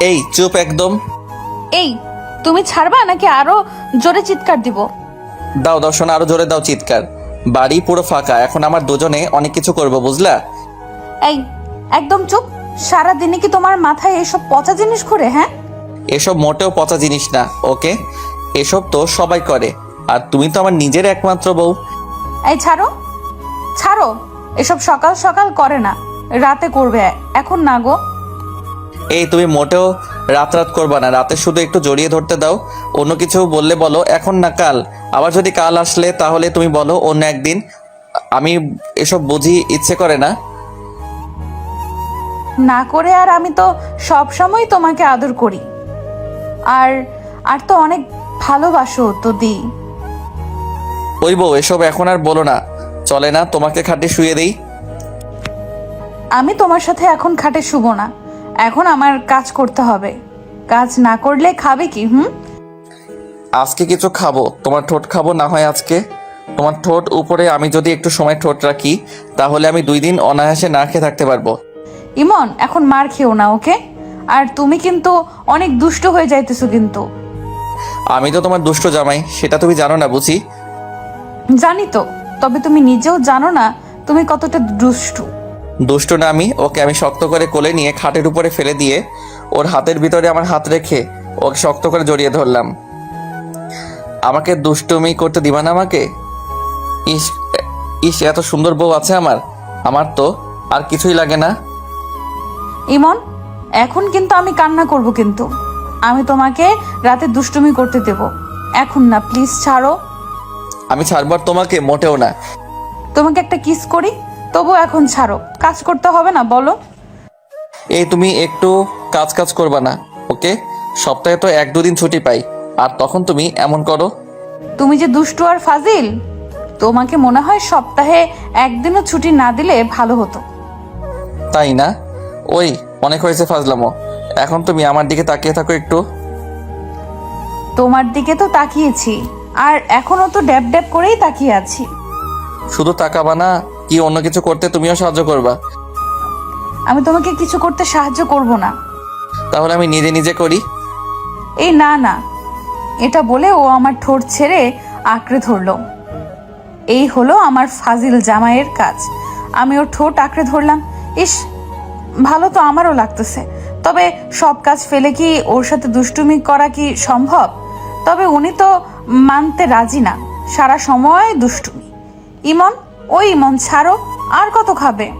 এই চুপ একদম। এই তুমি ছাড়বা নাকি আরও জোরে চিৎকার দিব? দাও দর্শন আরও জোরে দাও চিৎকার। বাড়ি পুরো ফাঁকা এখন আমার দুজনে অনেক কিছু করব বুঝলা? এই একদম চুপ। সারা দিনে কি তোমার মাথায় এসব পচা জিনিস ঘুরে হ্যাঁ? এসব মোটেও পচা জিনিস না ওকে? এসব তো সবাই করে আর তুমি তো আমার নিজের একমাত্র বউ। এই ছাড়ো। ছাড়ো। এসব সকাল সকাল করে না রাতে করবে এখন না গো। এই তুমি মোটেও রাত রাত করবা না। রাতে শুধু একটু জড়িয়ে ধরতে দাও। অন্য কিছু বললে বলো এখন না কাল? আবার যদি কাল আসলে তাহলে তুমি বলো অন্য একদিন। আমি এসব বুঝি ইচ্ছে করে না। না করে আর আমি তো সব সময় তোমাকে আদর করি। আর আর তো অনেক ভালোবাসো তো দি ওই বউ এসব এখন আর বলো না। চলে না তোমাকে খাটে শুয়ে দেই। আমি তোমার সাথে এখন খাটে শুভ না। এখন আমার কাজ করতে হবে। কাজ না করলে খাবে কি হুম? আজকে কিছু খাব। তোমার ঠোঁট খাব না হয় আজকে? তোমার ঠোঁট উপরে আমি যদি একটু সময় ঠোঁট রাখি তাহলে আমি দুই দিন অনায়াসে না খেয়ে থাকতে পারব। ইমন এখন মার খেও না ওকে? আর তুমি কিন্তু অনেক দুষ্ট হয়ে যাইতেছো কিন্তু। আমি তো তোমার দুষ্ট জামাই সেটা তুমি জানো না বুঝি? জানি তো তবে তুমি নিজেও জানো না তুমি কতটা দুষ্টু। দুষ্ট না আমি ওকে আমি শক্ত করে কোলে নিয়ে খাটের উপরে ফেলে দিয়ে ওর হাতের ভিতরে আমার হাত রেখে ওকে শক্ত করে জড়িয়ে ধরলাম। আমাকে দুষ্টুমি করতে দিবা না আমাকে? ইস ইস এত সুন্দর বউ আছে আমার। আমার তো আর কিছুই লাগে না। ইমন এখন কিন্তু আমি কান্না করব কিন্তু। আমি তোমাকে রাতে দুষ্টুমি করতে দেব। এখন না প্লিজ ছাড়ো। আমি ছাড়বার তোমাকে মোটেও না। তোমাকে একটা কিস করি? তবু এখন ছাড়ো। কাজ করতে হবে না বলো। এই তুমি একটু কাজ কাজ করবা না ওকে? সপ্তাহে তো এক দুদিন ছুটি পাই আর তখন তুমি এমন করো। তুমি যে দুষ্টু আর ফাজিল তোমাকে মনে হয় সপ্তাহে একদিনও ছুটি না দিলে ভালো হতো। তাই না? ওই অনেক হয়েছে ফাজলামো। এখন তুমি আমার দিকে তাকিয়ে থাকো একটু। তোমার দিকে তো তাকিয়েছি আর এখনও তো ড্যাব ড্যাব করেই তাকিয়ে আছি। শুধু তাকাবা না কি অন্য কিছু করতে তুমিও সাহায্য করবা? আমি তোমাকে কিছু করতে সাহায্য করব না। তাহলে আমি নিজে নিজে করি? এই না না। এটা বলে ও আমার ঠোঁট ছেড়ে আঁকড়ে ধরলো। এই হলো আমার ফাজিল জামাইয়ের কাজ। আমি ওর ঠোঁট আঁকড়ে ধরলাম। ইস ভালো তো আমারও লাগতেছে। তবে সব কাজ ফেলে কি ওর সাথে দুষ্টুমি করা কি সম্ভব? তবে উনি তো মানতে রাজি না। সারা সময় দুষ্টুমি। ইমন ওই ইমন ছাড়ো আর কত খাবে?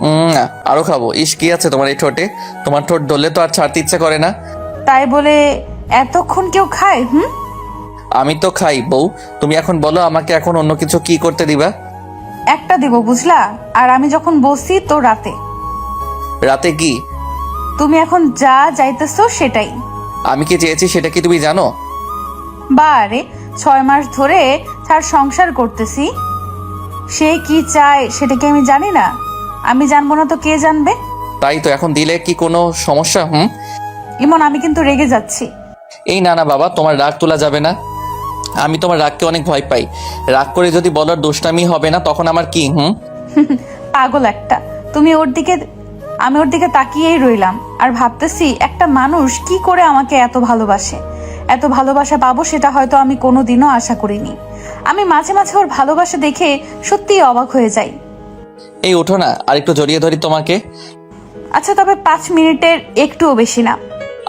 উম, আরও খাব। ইস কি আছে তোমার এই ঠোঁটে? তোমার ঠোঁট ধরলে তো আর ছাড়তে ইচ্ছে করে না। তাই বলে এতক্ষণ কেউ খায় হুম? আমি তো খাই বউ। তুমি এখন বলো আমাকে এখন অন্য কিছু কি করতে দিবা? একটা দিব বুঝলা? আর আমি যখন বসি তো রাতে। রাতে কি? তুমি এখন যা যাইতেছো সেটাই। আমি কি চেয়েছি সেটা কি তুমি জানো? বারে ছয় মাস ধরে তার সংসার করতেছি। সে কি চায় সেটা কি আমি জানি না? আমি জানব না তো কে জানবে? তাই তো এখন দিলে কি কোনো সমস্যা হুম? ইমন আমি কিন্তু রেগে যাচ্ছি। এই না না বাবা তোমার রাগ তোলা যাবে না। আমি তোমার রাগকে অনেক ভয় পাই। রাগ করে যদি বলার দুষ্টামি হবে না তখন আমার কি হুম? পাগল একটা। তুমি ওর দিকে আমি ওর দিকে তাকিয়েই রইলাম। আর ভাবতেছি একটা মানুষ কি করে আমাকে এত ভালোবাসে? এত ভালোবাসা পাবো সেটা হয়তো আমি কোনোদিনও আশা করিনি। আমি মাঝে মাঝে ওর ভালোবাসা দেখে সত্যিই অবাক হয়ে যাই। এই ওঠো না আর একটু জড়িয়ে ধরি তোমাকে। আচ্ছা তবে পাঁচ মিনিটের একটুও বেশি না।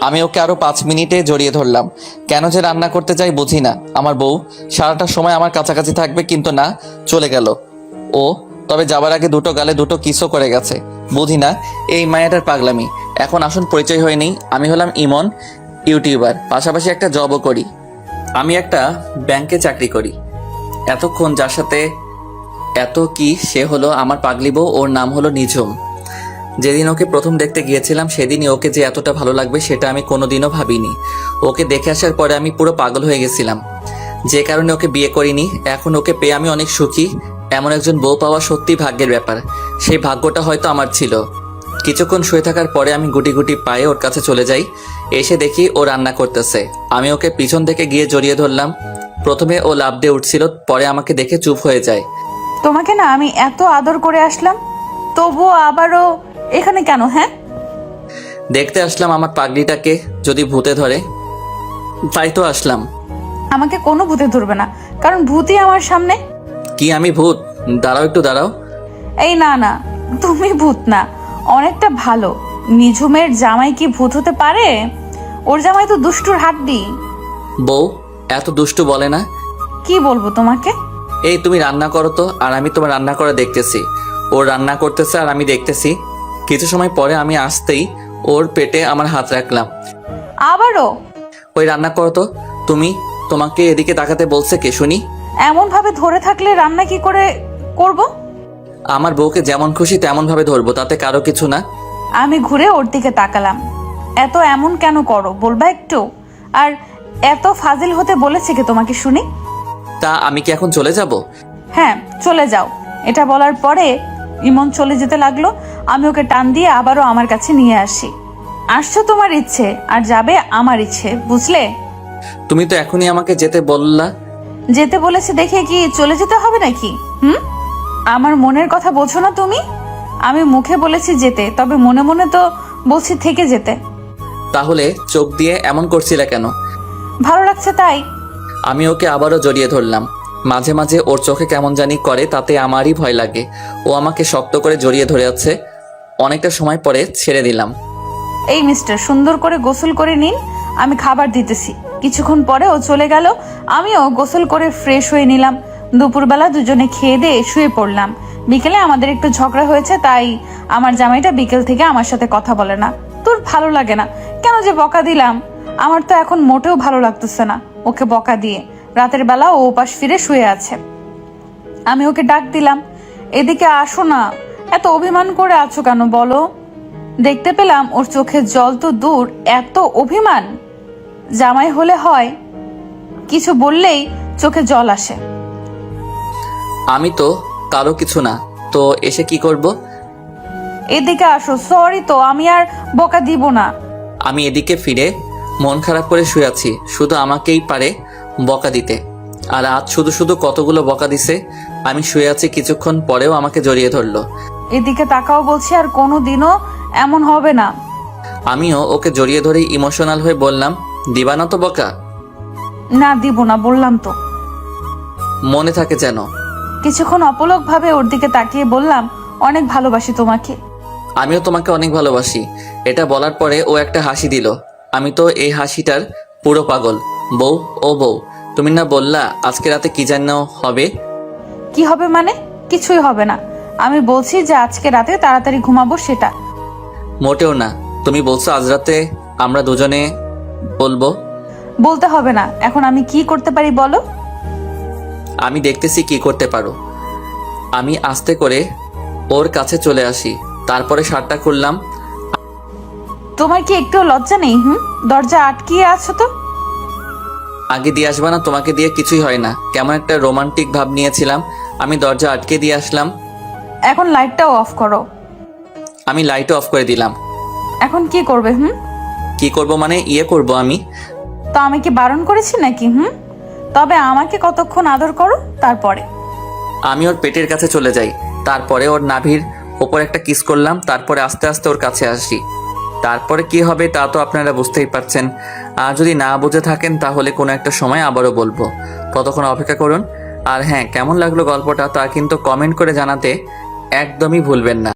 আমি ওকে আরও পাঁচ মিনিটে জড়িয়ে ধরলাম। কেন যে রান্না করতে চাই বুঝি না। আমার বউ সারাটা সময় আমার কাছাকাছি থাকবে কিন্তু না চলে গেল। ও তবে যাবার আগে দুটো গালে দুটো কিসও করে গেছে। বুঝি না এই মায়াটার পাগলামি। এখন আসুন পরিচয় হয়নি আমি হলাম ইমন ইউটিউবার। পাশাপাশি একটা জবও করি। আমি একটা ব্যাংকে চাকরি করি। এতক্ষণ যার সাথে এত কি, সে হলো আমার পাগলি বউ, ওর নাম হলো নিঝুম। যেদিন ওকে প্রথম দেখতে গিয়েছিলাম, সেদিনই ওকে যে এতটা ভালো লাগবে, সেটা আমি কোনোদিনও ভাবিনি। ওকে দেখে আসার পরে আমি পুরো পাগল হয়ে গেছিলাম। যে কারণে ওকে বিয়ে করিনি। এখন ওকে পেয়ে আমি অনেক সুখী। এমন একজন বউ পাওয়া সত্যি ভাগ্যের ব্যাপার। সেই ভাগ্যটা হয়তো আমার ছিল। কিছুক্ষণ শুয়ে থাকার পরে আমি গুটি গুটি পায়ে ওর কাছে চলে যাই। এসে দেখি ও রান্না করতেছে। আমি ওকে পিছন থেকে গিয়ে জড়িয়ে ধরলাম। প্রথমে ও লাভ দিয়ে উঠছিল পরে আমাকে দেখে চুপ হয়ে যায়। তোমাকে না আমি এত আদর করে আসলাম তবুও আবারও এখানে কেন হ্যাঁ? দেখতে আসলাম আমার পাগড়িটাকে যদি ভূতে ধরে। তাই তো আসলাম। আমাকে কোনো ভূতে ধরবে না কারণ ভূতই আমার সামনে। কি আমি ভূত? দাঁড়াও একটু দাঁড়াও। এই না না তুমি ভূত না অনেকটা ভালো। নিঝুমের জামাই কি ভূত হতে পারে? ওর জামাই তো দুষ্টুর হাড্ডি। বউ এত দুষ্টু বলে না? কি বলব তোমাকে? এই তুমি রান্না করো তো আর আমি তোমার রান্না করে দেখতেছি। ও রান্না করতেছে আর আমি দেখতেছি। কিছু সময় পরে আমি আসতেই ওর পেটে আমার হাত রাখলাম। আবারও? ওই রান্না করো তো। তুমি তোমাকে এদিকে তাকাতে বলছে কে শুনি? এমন ভাবে ধরে থাকলে রান্না কি করে করব? আমার বউকে যেমন খুশি তেমন ভাবে ধরবো তাতে কারও কিছু না। আমি ঘুরে ওর দিকে তাকালাম। এত এমন কেন করো বলবা একটু? আর এত ফাজিল হতে বলেছে কে তোমাকে শুনি? তা আমি কি এখন চলে যাব? হ্যাঁ চলে যাও। এটা বলার পরে ইমন চলে যেতে লাগল। আমি ওকে টান দিয়ে আবারও আমার কাছে নিয়ে আসি। আসছো তোমার ইচ্ছে আর যাবে আমার ইচ্ছে বুঝলে? তুমি তো এখনই আমাকে যেতে বললা। যেতে বলেছে দেখে কি চলে যেতে হবে নাকি? হুম? আমার মনের কথা বোঝো না তুমি? আমি মুখে বলেছি যেতে তবে মনে মনে তো বলছি থেকে যেতে। তাহলে চোখ দিয়ে এমন করছিলে কেন? ভালো লাগছে তাই। আমি ওকে আবারও জড়িয়ে ধরলাম। মাঝে মাঝে ওর চোখে কেমন জানি করে তাতে আমারই ভয় লাগে। ও আমাকে শক্ত করে জড়িয়ে ধরে আছে। অনেকটা সময় পরে ছেড়ে দিলাম। এই মিস্টার সুন্দর করে গোসল করে নিন। আমি খাবার দিতেছি। কিছুক্ষণ পরে ও চলে গেল। আমিও গোসল করে ফ্রেশ হয়ে নিলাম। দুপুরবেলা দুজনে খেয়ে দিয়ে শুয়ে পড়লাম। বিকেলে আমাদের একটু ঝগড়া হয়েছে তাই আমার জামাইটা বিকেল থেকে আমার সাথে কথা বলে না। তোর ভালো লাগে না। কেন যে বকা দিলাম? আমার তো এখন মোটেও ভালো লাগতেছে না ওকে বকা দিয়ে। রাতের বেলা ও উপাস ফিরে শুয়ে আছে। আমি ওকে ডাক দিলাম এদিকে আসো না এত অভিমান করে আছো কেন বলো? দেখতে পেলাম ওর চোখে জল তো দূর এত অভিমান। জামাই হলে হয় কিছু বললেই চোখে জল আসে। আমি তো কারও কিছু না তো এসে কি করব? এদিকে আসো সরি তো আমি আর বকা দিব না। আমি এদিকে ফিরে মন খারাপ করে শুয়ে আছি। শুধু আমাকেই পারে বকা দিতে। আর আজ শুধু শুধু কতগুলো বকা দিছে আমি শুয়ে আছি কিছুক্ষণ পরেও আমাকে জড়িয়ে ধরলো। এদিকে তাকাও বলছি আর কোনো দিনও এমন হবে না। আমিও ওকে জড়িয়ে ধরে ইমোশনাল হয়ে বললাম দিবা না তো বকা? না দিব না বললাম তো। মনে থাকে যেন। কিছুক্ষণ অপলক ভাবে ওর দিকে তাকিয়ে বললাম অনেক ভালোবাসি তোমাকে। আমিও তোমাকে অনেক ভালোবাসি। এটা বলার পরে ও একটা হাসি দিল। আমি তো এই হাসিটার পুরো পাগল বউ ও বউ। তুমি না বললা আজকে রাতে কি যেন হবে? কি হবে মানে? কিছুই হবে না। আমি বলছি যে আজকে রাতে তাড়াতাড়ি ঘুমাবো সেটা। মোটেও না। তুমি বলছো আজ রাতে আমরা দুজনে বলব। বলতে হবে না। এখন আমি কি করতে পারি বলো? আমি দেখতেছি কি করতে পারো। আমি আস্তে করে ওর কাছে চলে আসি। তারপরে শার্টটা খুললাম। তোমার কি একটু লজ্জা নেই হুম? দরজা আটকিয়ে আছো তো? আগে দিয়ে আসবা না তোমাকে দিয়ে কিছুই হয় না। কেমন একটা রোমান্টিক ভাব নিয়েছিলাম আমি দরজা আটকে দিয়ে আসলাম। এখন লাইটটাও অফ করো। আমি লাইট অফ করে দিলাম। এখন কি করবে হুম? কি করব মানে ইয়ে করব আমি। তো আমি কি বারণ করেছি নাকি হুম? তবে আমাকে কতক্ষণ আদর করো তারপরে। আমি ওর পেটের কাছে চলে যাই। তারপরে ওর নাভির ওপর একটা কিস করলাম তারপরে আস্তে আস্তে ওর কাছে আসি। তারপরে কি হবে তা তো আপনারা বুঝতেই পারছেন। আর যদি না বুঝে থাকেন, তাহলে কোনো একটা সময় আবারও বলব। ততক্ষণ অপেক্ষা করুন। আর হ্যাঁ কেমন লাগল গল্পটা তা কিন্তু কমেন্ট করে জানাতে একদমই ভুলবেন না।